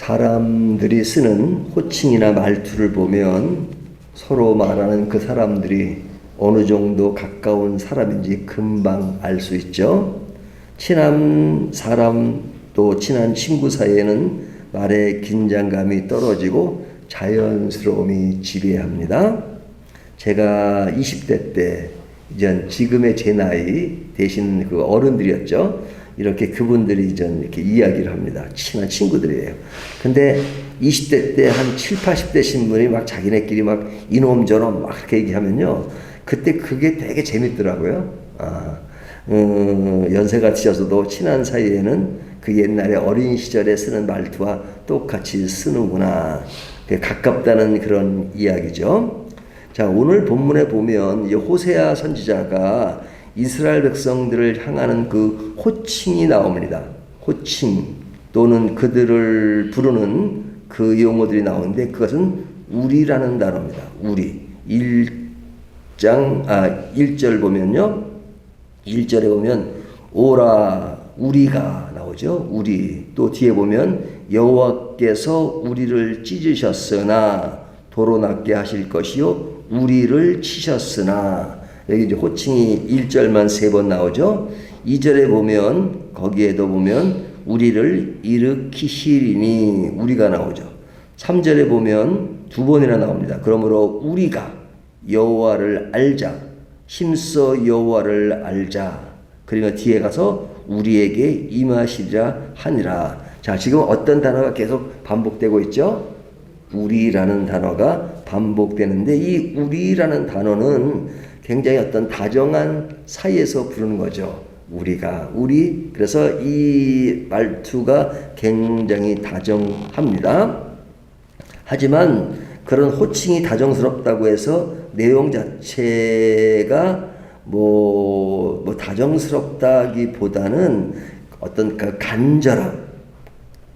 사람들이 쓰는 호칭이나 말투를 보면 서로 말하는 그 사람들이 어느 정도 가까운 사람인지 금방 알 수 있죠. 친한 사람 또 친한 친구 사이에는 말의 긴장감이 떨어지고 자연스러움이 지배합니다. 제가 20대 때 이전 지금의 제 나이 대신 그 어른들이었죠. 이렇게 그분들이 이전 이렇게 이야기를 합니다. 친한 친구들이에요. 근데 20대 때 한 7, 80대 신 분이 막 자기네끼리 막 이놈 저놈 막 그렇게 얘기하면요. 그때 그게 되게 재밌더라고요. 아, 음, 연세가 드셔서도 친한 사이에는 그 옛날에 어린 시절에 쓰는 말투와 똑같이 쓰는구나. 가깝다는 그런 이야기죠. 자, 오늘 본문에 보면 이 호세아 선지자가 이스라엘 백성들을 향하는 그 호칭이 나옵니다. 호칭 또는 그들을 부르는 그 용어들이 나오는데 그것은 우리라는 단어입니다. 우리. 1장 아 1절 보면요. 1절에 보면 오라 우리가 나오죠. 우리. 또 뒤에 보면 여호와께서 우리를 찢으셨으나 도로 낫게 하실 것이요 우리를 치셨으나 여기 이제 호칭이 1절만 세 번 나오죠. 2절에 보면 거기에도 보면 우리를 일으키시리니 우리가 나오죠. 3절에 보면 두 번이나 나옵니다. 그러므로 우리가 여호와를 알자. 힘써 여호와를 알자. 그러면 뒤에 가서 우리에게 임하시리라 하니라. 자, 지금 어떤 단어가 계속 반복되고 있죠? 우리라는 단어가 반복되는데 이 우리라는 단어는 굉장히 어떤 다정한 사이에서 부르는 거죠. 우리가 우리 그래서 이 말투가 굉장히 다정합니다. 하지만 그런 호칭이 다정스럽다고 해서 내용 자체가 뭐, 뭐 다정스럽다기보다는 어떤 그 간절함,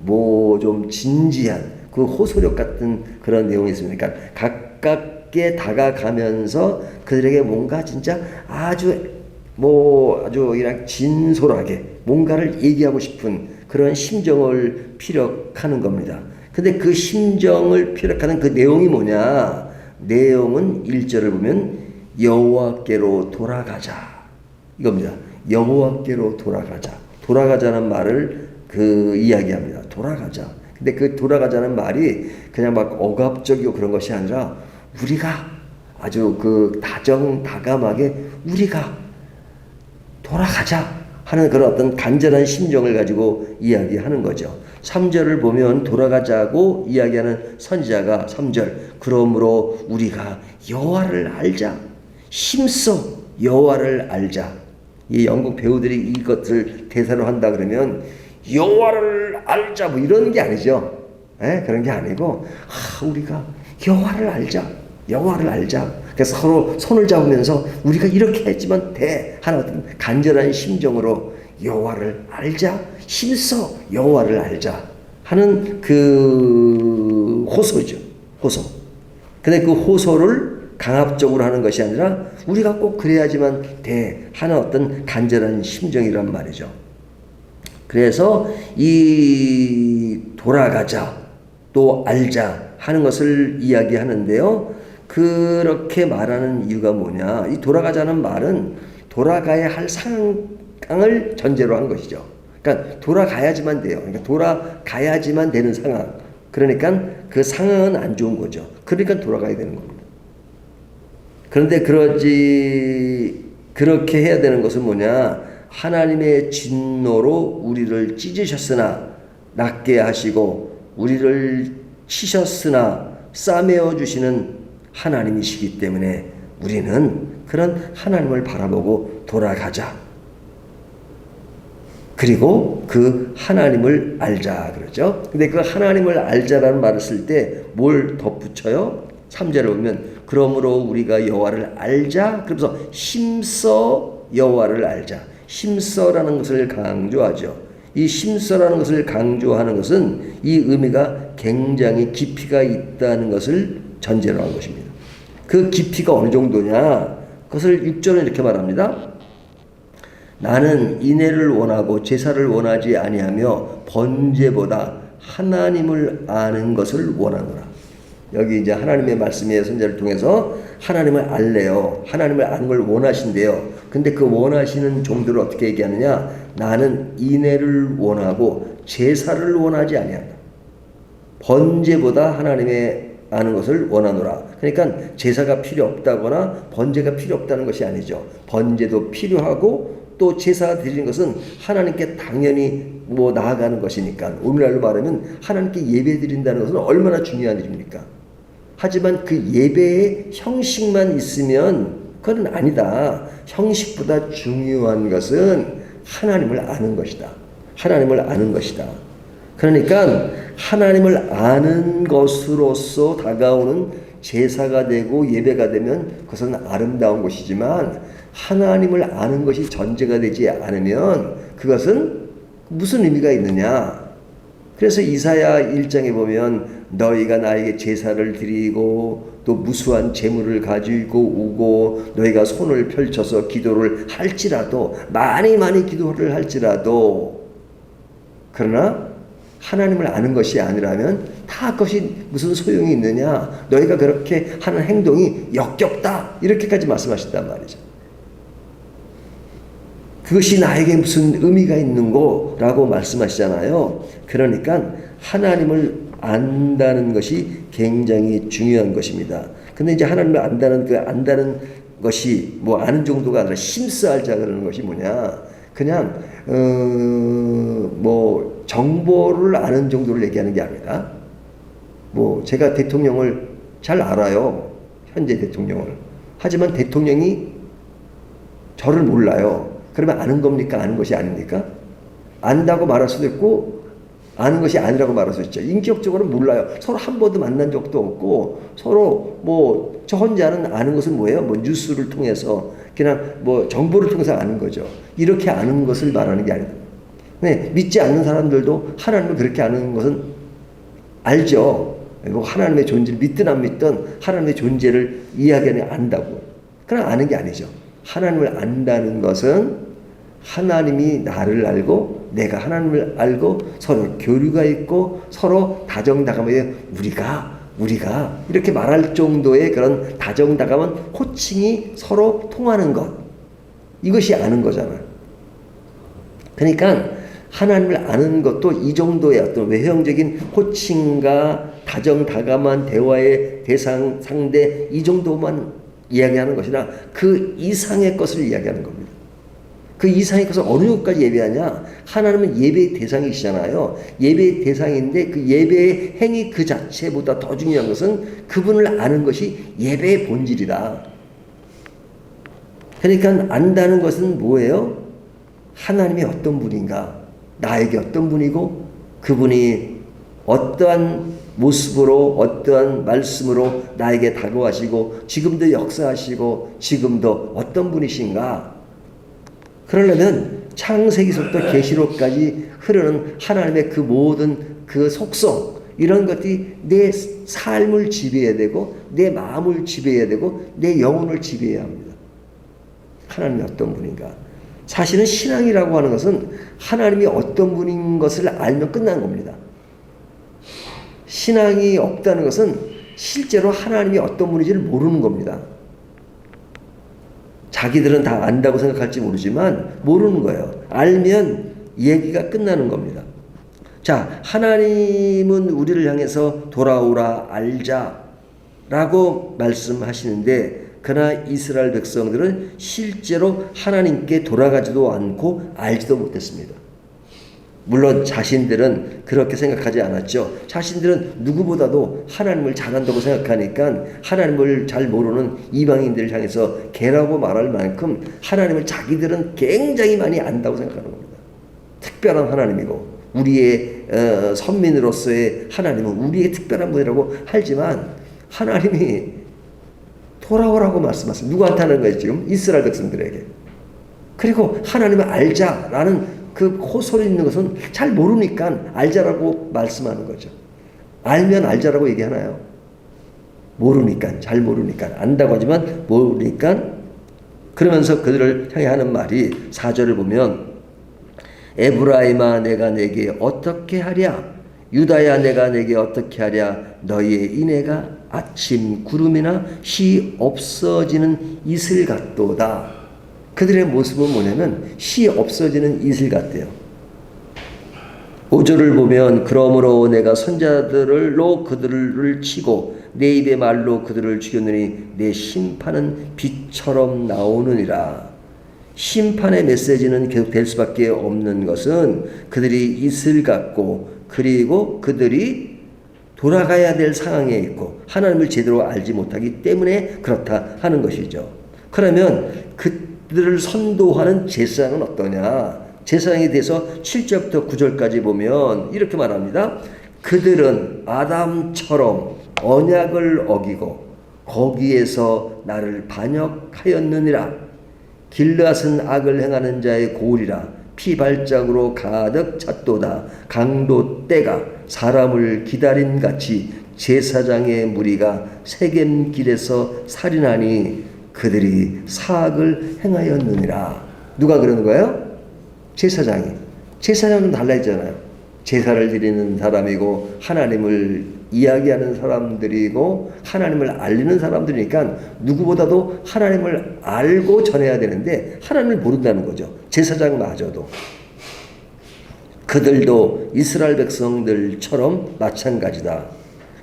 뭐 좀 진지한 그 호소력 같은 그런 내용이 있습니다. 그러니까 가깝게 다가가면서 그들에게 뭔가 진짜 아주 뭐 아주 그냥 진솔하게 뭔가를 얘기하고 싶은 그런 심정을 피력하는 겁니다. 근데 그 심정을 피력하는 그 내용이 뭐냐? 내용은 1절을 보면 여호와께로 돌아가자. 이겁니다. 여호와께로 돌아가자. 돌아가자는 말을 그 이야기합니다. 돌아가자. 근데 그 돌아가자는 말이 그냥 막 억압적이고 그런 것이 아니라 우리가 아주 그 다정 다감하게 우리가 돌아가자 하는 그런 어떤 간절한 심정을 가지고 이야기하는 거죠. 3절을 보면 돌아가자고 이야기하는 선지자가 3절 그러므로 우리가 여호와를 알자 힘써 여호와를 알자 이 영국 배우들이 이것을 대사로 한다 그러면 여호와를 알자 뭐 이런 게 아니죠. 에? 그런 게 아니고 아, 우리가 여호와를 알자. 여호와를 알자. 그래서 서로 손을 잡으면서 우리가 이렇게 했지만 돼 하는 어떤 간절한 심정으로 여호와를 알자. 힘써 여호와를 알자 하는 그 호소죠. 호소. 근데 그 호소를 강압적으로 하는 것이 아니라 우리가 꼭 그래야지만 돼 하는 어떤 간절한 심정이란 말이죠. 그래서 이 돌아가자 또 알자 하는 것을 이야기하는데요. 그렇게 말하는 이유가 뭐냐? 이 돌아가자는 말은 돌아가야 할 상황을 전제로 한 것이죠. 그러니까 돌아가야지만 돼요. 그러니까 돌아가야지만 되는 상황. 그러니까 그 상황은 안 좋은 거죠. 그러니까 돌아가야 되는 겁니다. 그런데 그러지 그렇게 해야 되는 것은 뭐냐? 하나님의 진노로 우리를 찢으셨으나 낫게 하시고 우리를 치셨으나 싸매어 주시는 하나님이시기 때문에 우리는 그런 하나님을 바라보고 돌아가자. 그리고 그 하나님을 알자 그러죠. 근데 그 하나님을 알자라는 말을 쓸 때 뭘 덧붙여요? 3절에 보면 그러므로 우리가 여호와를 알자. 그러면서 힘써 여호와를 알자. 힘써라는 것을 강조하죠. 이 힘써라는 것을 강조하는 것은 이 의미가 굉장히 깊이가 있다는 것을 전제로 한 것입니다. 그 깊이가 어느 정도냐? 그것을 6절은 이렇게 말합니다. 나는 인애를 원하고 제사를 원하지 아니하며 번제보다 하나님을 아는 것을 원하노라. 여기 이제 하나님의 말씀의 선자를 통해서 하나님을 알래요. 하나님을 아는 걸 원하신대요. 근데 그 원하시는 종들을 어떻게 얘기하느냐? 나는 인애를 원하고 제사를 원하지 아니한다. 번제보다 하나님의 아는 것을 원하노라. 그러니까 제사가 필요 없다거나 번제가 필요 없다는 것이 아니죠. 번제도 필요하고 또 제사 드리는 것은 하나님께 당연히 뭐 나아가는 것이니까 오늘날로 말하면 하나님께 예배 드린다는 것은 얼마나 중요한 일입니까? 하지만 그 예배의 형식만 있으면 그건 아니다. 형식보다 중요한 것은 하나님을 아는 것이다. 하나님을 아는 것이다. 그러니까 하나님을 아는 것으로서 다가오는 제사가 되고 예배가 되면 그것은 아름다운 것이지만 하나님을 아는 것이 전제가 되지 않으면 그것은 무슨 의미가 있느냐? 그래서 이사야 1장에 보면 너희가 나에게 제사를 드리고 또 무수한 재물을 가지고 오고 너희가 손을 펼쳐서 기도를 할지라도 많이 많이 기도를 할지라도 그러나 하나님을 아는 것이 아니라면 다 그것이 무슨 소용이 있느냐 너희가 그렇게 하는 행동이 역겹다 이렇게까지 말씀하신단 말이죠. 그것이 나에게 무슨 의미가 있는고 라고 말씀하시잖아요. 그러니까 하나님을 안다는 것이 굉장히 중요한 것입니다. 근데 이제 하나님을 안다는 그 안다는 것이 뭐 아는 정도가 아니라 심스 알자 그러는 것이 뭐냐? 그냥 어 뭐 정보를 아는 정도를 얘기하는 게 아니라 뭐 제가 대통령을 잘 알아요. 현재 대통령을. 하지만 대통령이 저를 몰라요. 그러면 아는 겁니까? 아는 것이 아닙니까? 안다고 말할 수도 있고 아는 것이 아니라고 말할 수 있죠. 인격적으로 몰라요. 서로 한 번도 만난 적도 없고 서로 뭐 저 혼자는 아는 것은 뭐예요? 뭐 뉴스를 통해서 그냥 뭐 정보를 통해서 아는 거죠. 이렇게 아는 것을 말하는 게 아니다. 네, 믿지 않는 사람들도 하나님을 그렇게 아는 것은 알죠. 뭐 하나님의 존재를 믿든 안 믿든 하나님의 존재를 이야기하는 안다고. 그냥 아는 게 아니죠. 하나님을 안다는 것은 하나님이 나를 알고 내가 하나님을 알고 서로 교류가 있고 서로 다정다감에 우리가 우리가 이렇게 말할 정도의 그런 다정다감한 호칭이 서로 통하는 것 이것이 아는 거잖아요. 그러니까 하나님을 아는 것도 이 정도의 어떤 외형적인 호칭과 다정다감한 대화의 대상 상대 이 정도만 이야기하는 것이나 그 이상의 것을 이야기하는 겁니다. 그 이상의 것을 어느 것까지 예배하냐? 하나님은 예배의 대상이시잖아요. 예배의 대상인데 그 예배의 행위 그 자체보다 더 중요한 것은 그분을 아는 것이 예배의 본질이다. 그러니까 안다는 것은 뭐예요? 하나님이 어떤 분인가? 나에게 어떤 분이고 그분이 어떠한 모습으로 어떠한 말씀으로 나에게 다가와시고 지금도 역사하시고 지금도 어떤 분이신가? 그러려면 창세기서부터 계시록까지 흐르는 하나님의 그 모든 그 속성 이런 것들이 내 삶을 지배해야 되고 내 마음을 지배해야 되고 내 영혼을 지배해야 합니다. 하나님이 어떤 분인가? 사실은 신앙이라고 하는 것은 하나님이 어떤 분인 것을 알면 끝나는 겁니다. 신앙이 없다는 것은 실제로 하나님이 어떤 분인지를 모르는 겁니다. 자기들은 다 안다고 생각할지 모르지만 모르는 거예요. 알면 얘기가 끝나는 겁니다. 자, 하나님은 우리를 향해서 돌아오라 알자 라고 말씀하시는데 그러나 이스라엘 백성들은 실제로 하나님께 돌아가지도 않고 알지도 못했습니다. 물론 자신들은 그렇게 생각하지 않았죠. 자신들은 누구보다도 하나님을 잘한다고 생각하니까 하나님을 잘 모르는 이방인들을 향해서 개라고 말할 만큼 하나님을 자기들은 굉장히 많이 안다고 생각하는 겁니다. 특별한 하나님이고 우리의 어, 선민으로서의 하나님은 우리의 특별한 분이라고 하지만 하나님이 돌아오라고 말씀하셨습니다. 누구한테 하는 거예요 지금? 이스라엘 백성들에게. 그리고 하나님을 알자라는 그 호소리 있는 것은 잘 모르니까 알자라고 말씀하는 거죠. 알면 알자라고 얘기하나요? 모르니까, 잘 모르니까. 안다고 하지만 모르니까 그러면서 그들을 향해 하는 말이 4절을 보면 에브라임아 내가 내게 어떻게 하랴 유다야 내가 내게 어떻게 하랴 너희의 인애가 아침 구름이나 시 없어지는 이슬 같도다. 그들의 모습은 뭐냐면 시 없어지는 이슬 같대요. 5절을 보면 그러므로 내가 선자들로 그들을 치고 내 입의 말로 그들을 죽였느니 내 심판은 빛처럼 나오느니라. 심판의 메시지는 계속 될 수밖에 없는 것은 그들이 이슬 같고 그리고 그들이 돌아가야 될 상황에 있고 하나님을 제대로 알지 못하기 때문에 그렇다 하는 것이죠. 그러면 그들을 선도하는 제사는 어떠냐? 제사장에 대해서 7절부터 9절까지 보면 이렇게 말합니다. 그들은 아담처럼 언약을 어기고 거기에서 나를 반역하였느니라. 길앗은 악을 행하는 자의 고울이라 피발작으로 가득 찼도다. 강도 때가 사람을 기다린 같이 제사장의 무리가 세겜 길에서 살인하니 그들이 사악을 행하였느니라. 누가 그러는 거예요? 제사장이. 제사장은 달라있잖아요. 제사를 드리는 사람이고 하나님을 이야기하는 사람들이고 하나님을 알리는 사람들이니까 누구보다도 하나님을 알고 전해야 되는데 하나님을 모른다는 거죠. 제사장마저도. 그들도 이스라엘 백성들처럼 마찬가지다.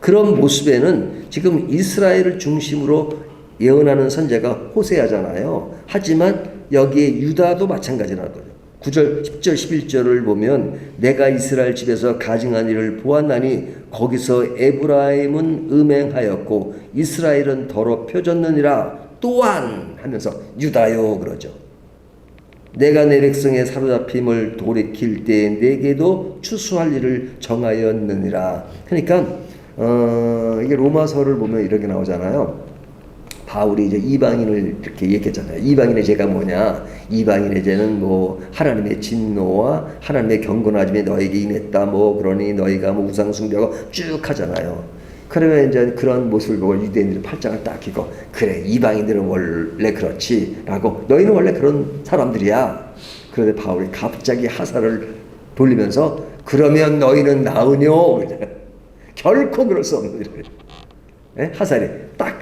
그런 모습에는 지금 이스라엘을 중심으로 예언하는 선제가 호세아잖아요. 하지만 여기에 유다도 마찬가지라는 거죠. 9절, 10절, 11절을 보면 내가 이스라엘 집에서 가증한 일을 보았나니 거기서 에브라임은 음행하였고 이스라엘은 더럽혀졌느니라 또한 하면서 유다요 그러죠. 내가 내 백성의 사로잡힘을 돌이킬 때 내게도 추수할 일을 정하였느니라. 그러니까 어, 이게 로마서를 보면 이렇게 나오잖아요. 바울이 이제 이방인을 이렇게 얘기했잖아요. 이방인의 죄가 뭐냐? 이방인의 죄는 뭐 하나님의 진노와 하나님의 경건하심이 너에게 임했다. 뭐 그러니 너희가 뭐 우상 숭배하고 쭉 하잖아요. 그러면 이제 그런 모습을 보고 유대인들이 팔짱을 딱 끼고 그래 이방인들은 원래 그렇지라고 너희는 원래 그런 사람들이야. 그런데 바울이 갑자기 하사를 돌리면서 그러면 너희는 나으뇨? 결코 그럴 수 없는 일이에요. 예? 하살이 딱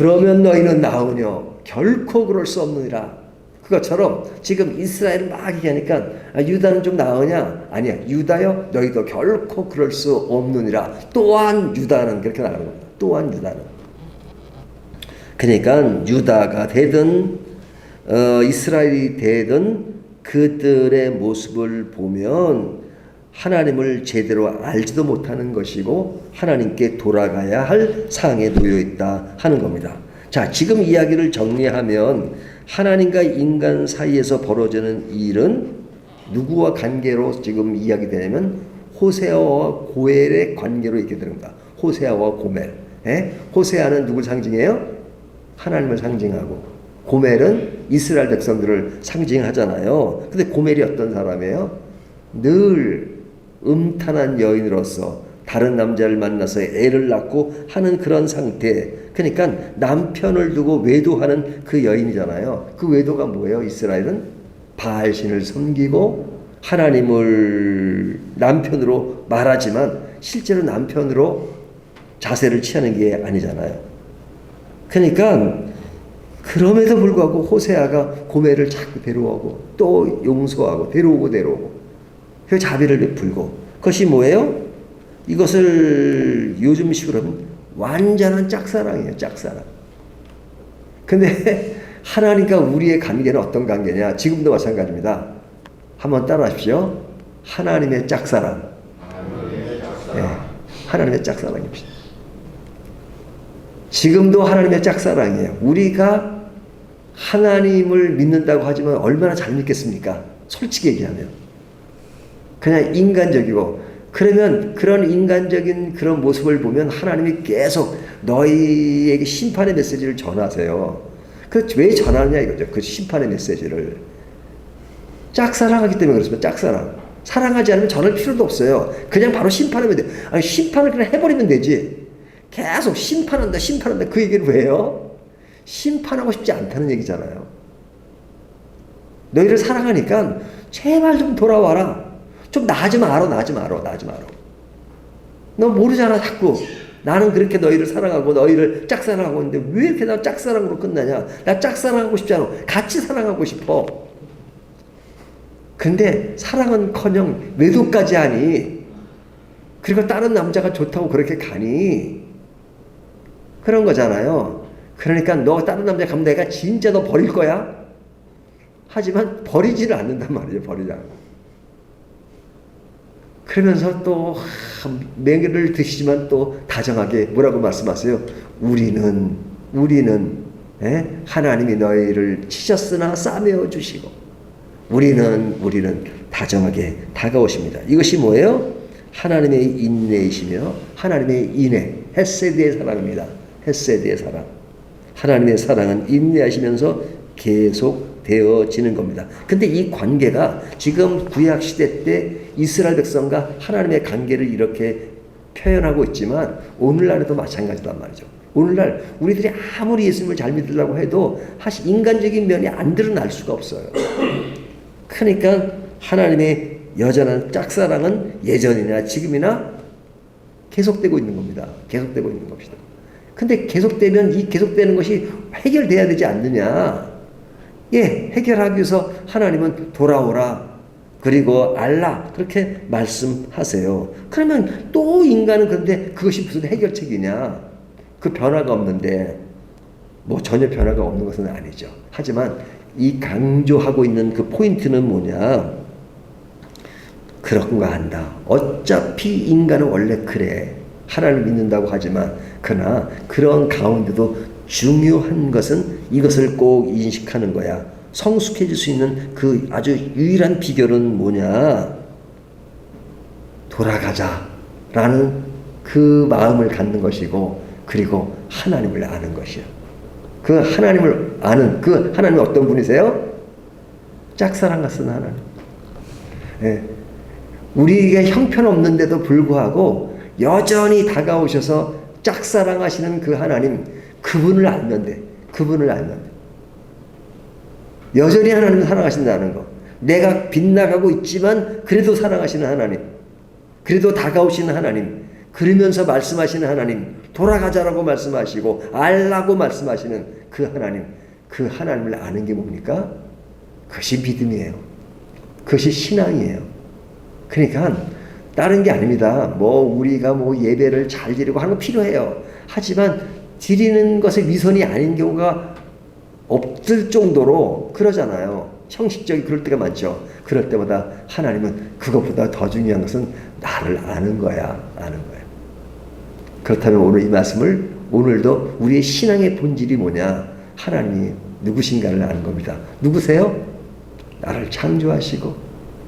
그러면 너희는 나으뇨 결코 그럴 수 없느니라. 그것처럼 지금 이스라엘을 막 얘기하니까 아, 유다는 좀 나으냐? 아니야. 유다여 너희도 결코 그럴 수 없느니라. 또한 유다는 그렇게 나가는 겁니다. 또한 유다는. 그러니까 유다가 되든 어, 이스라엘이 되든 그들의 모습을 보면 하나님을 제대로 알지도 못하는 것이고 하나님께 돌아가야 할 상황에 놓여 있다 하는 겁니다. 자, 지금 이야기를 정리하면 하나님과 인간 사이에서 벌어지는 일은 누구와 관계로 지금 이야기되냐면 호세아와 고엘의 관계로 이렇게 됩니다. 호세아와 고멜. 예? 호세아는 누굴 상징해요? 하나님을 상징하고 고멜은 이스라엘 백성들을 상징하잖아요. 근데 고멜이 어떤 사람이에요? 늘 음탄한 여인으로서 다른 남자를 만나서 애를 낳고 하는 그런 상태. 그러니까 남편을 두고 외도하는 그 여인이잖아요. 그 외도가 뭐예요? 이스라엘은 바알신을 섬기고 하나님을 남편으로 말하지만 실제로 남편으로 자세를 취하는 게 아니잖아요. 그러니까 그럼에도 불구하고 호세아가 고멜을 자꾸 데려오고 또 용서하고 데려오고 데려오고 그 자비를 베풀고 그것이 뭐예요? 이것을 요즘식으로 하면 완전한 짝사랑이에요. 짝사랑. 근데 하나님과 우리의 관계는 어떤 관계냐? 지금도 마찬가지입니다. 한번 따라하십시오. 하나님의 짝사랑. 네, 하나님의 짝사랑입니다. 지금도 하나님의 짝사랑이에요. 우리가 하나님을 믿는다고 하지만 얼마나 잘 믿겠습니까? 솔직히 얘기하면. 그냥 인간적이고 그러면 그런 인간적인 그런 모습을 보면 하나님이 계속 너희에게 심판의 메시지를 전하세요. 그왜 전하느냐 이거죠. 그 심판의 메시지를 짝사랑하기 때문에 그렇습니다. 짝사랑. 사랑하지 않으면 전할 필요도 없어요. 그냥 바로 심판하면 돼. 아니 심판을 그냥 해버리면 되지. 계속 심판한다, 심판한다 그 얘기를 왜 해요? 심판하고 싶지 않다는 얘기잖아요. 너희를 사랑하니까 제발 좀 돌아와라. 좀 나지 마라, 나지 마라, 나지 마라. 너 모르잖아 자꾸. 나는 그렇게 너희를 사랑하고 너희를 짝사랑하고 있는데 왜 이렇게 나 짝사랑으로 끝나냐? 나 짝사랑하고 싶지 않아. 같이 사랑하고 싶어. 근데 사랑은 커녕 외도까지 하니 그리고 다른 남자가 좋다고 그렇게 가니 그런 거잖아요. 그러니까 너 다른 남자 가면 내가 진짜 너 버릴 거야? 하지만 버리지를 않는단 말이에요. 버리지 않고. 그러면서 또 맹을 드시지만 또 다정하게 뭐라고 말씀하세요? 우리는 우리는 예? 하나님이 너희를 치셨으나 싸매어 주시고 우리는 우리는 다정하게 다가오십니다. 이것이 뭐예요? 하나님의 인내이시며 하나님의 인내 헤세드의 사랑입니다. 헤세드의 사랑. 하나님의 사랑은 인내하시면서 계속 되어지는 겁니다. 근데 이 관계가 지금 구약 시대 때 이스라엘 백성과 하나님의 관계를 이렇게 표현하고 있지만 오늘날에도 마찬가지단 말이죠. 오늘날 우리들이 아무리 예수님을 잘 믿으려고 해도 사실 인간적인 면이 안 드러날 수가 없어요. 그러니까 하나님의 여전한 짝사랑은 예전이나 지금이나 계속되고 있는 겁니다. 계속되고 있는 겁니다. 근데 계속되면 이 계속되는 것이 해결돼야 되지 않느냐. 예, 해결하기 위해서 하나님은 돌아오라. 그리고 알라. 그렇게 말씀하세요. 그러면 또 인간은 그런데 그것이 무슨 해결책이냐. 그 변화가 없는데 뭐 전혀 변화가 없는 것은 아니죠. 하지만 이 강조하고 있는 그 포인트는 뭐냐? 그런 거 한다. 어차피 인간은 원래 그래. 하나님을 믿는다고 하지만 그러나 그런 가운데도 중요한 것은 이것을 꼭 인식하는 거야. 성숙해질 수 있는 그 아주 유일한 비결은 뭐냐? 돌아가자 라는 그 마음을 갖는 것이고 그리고 하나님을 아는 것이야. 그 하나님을 아는 그 하나님이 어떤 분이세요? 짝사랑 같은 하나님. 예. 우리에게 형편없는데도 불구하고 여전히 다가오셔서 짝사랑하시는 그 하나님, 그분을 알면 돼. 그분을 알면 돼. 여전히 하나님을 사랑하신다는 거. 내가 빗나가고 있지만 그래도 사랑하시는 하나님. 그래도 다가오시는 하나님. 그러면서 말씀하시는 하나님. 돌아가자라고 말씀하시고 알라고 말씀하시는 그 하나님. 그 하나님을 아는 게 뭡니까? 그것이 믿음이에요. 그것이 신앙이에요. 그러니까 다른 게 아닙니다. 뭐 우리가 뭐 예배를 잘 드리고 하는 거 필요해요. 하지만 드리는 것에 위선이 아닌 경우가 없을 정도로 그러잖아요. 형식적이 그럴 때가 많죠. 그럴 때마다 하나님은 그것보다 더 중요한 것은 나를 아는 거야. 아는 거야. 그렇다면 오늘 이 말씀을 오늘도 우리의 신앙의 본질이 뭐냐? 하나님이 누구신가를 아는 겁니다. 누구세요? 나를 창조하시고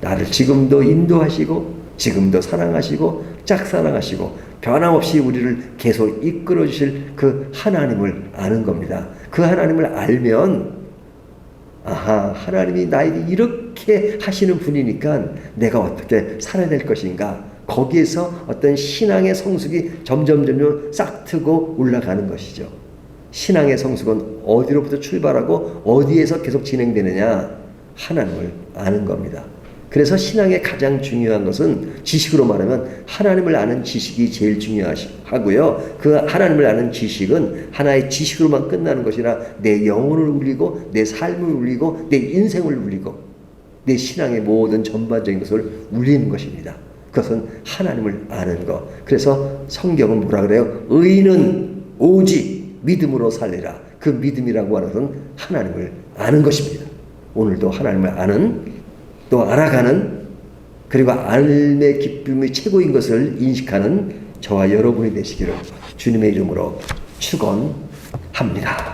나를 지금도 인도하시고 지금도 사랑하시고 짝사랑하시고 변함없이 우리를 계속 이끌어 주실 그 하나님을 아는 겁니다. 그 하나님을 알면 아하 하나님이 나에게 이렇게 하시는 분이니까 내가 어떻게 살아야 될 것인가 거기에서 어떤 신앙의 성숙이 점점 점점 싹 트고 올라가는 것이죠. 신앙의 성숙은 어디로부터 출발하고 어디에서 계속 진행되느냐 하나님을 아는 겁니다. 그래서 신앙의 가장 중요한 것은 지식으로 말하면 하나님을 아는 지식이 제일 중요하고요. 그 하나님을 아는 지식은 하나의 지식으로만 끝나는 것이라 내 영혼을 울리고 내 삶을 울리고 내 인생을 울리고 내 신앙의 모든 전반적인 것을 울리는 것입니다. 그것은 하나님을 아는 것. 그래서 성경은 뭐라 그래요? 의인은 오직 믿음으로 살리라. 그 믿음이라고 하는 것은 하나님을 아는 것입니다. 오늘도 하나님을 아는 또 알아가는 그리고 알의 기쁨이 최고인 것을 인식하는 저와 여러분이 되시기를 주님의 이름으로 축원합니다.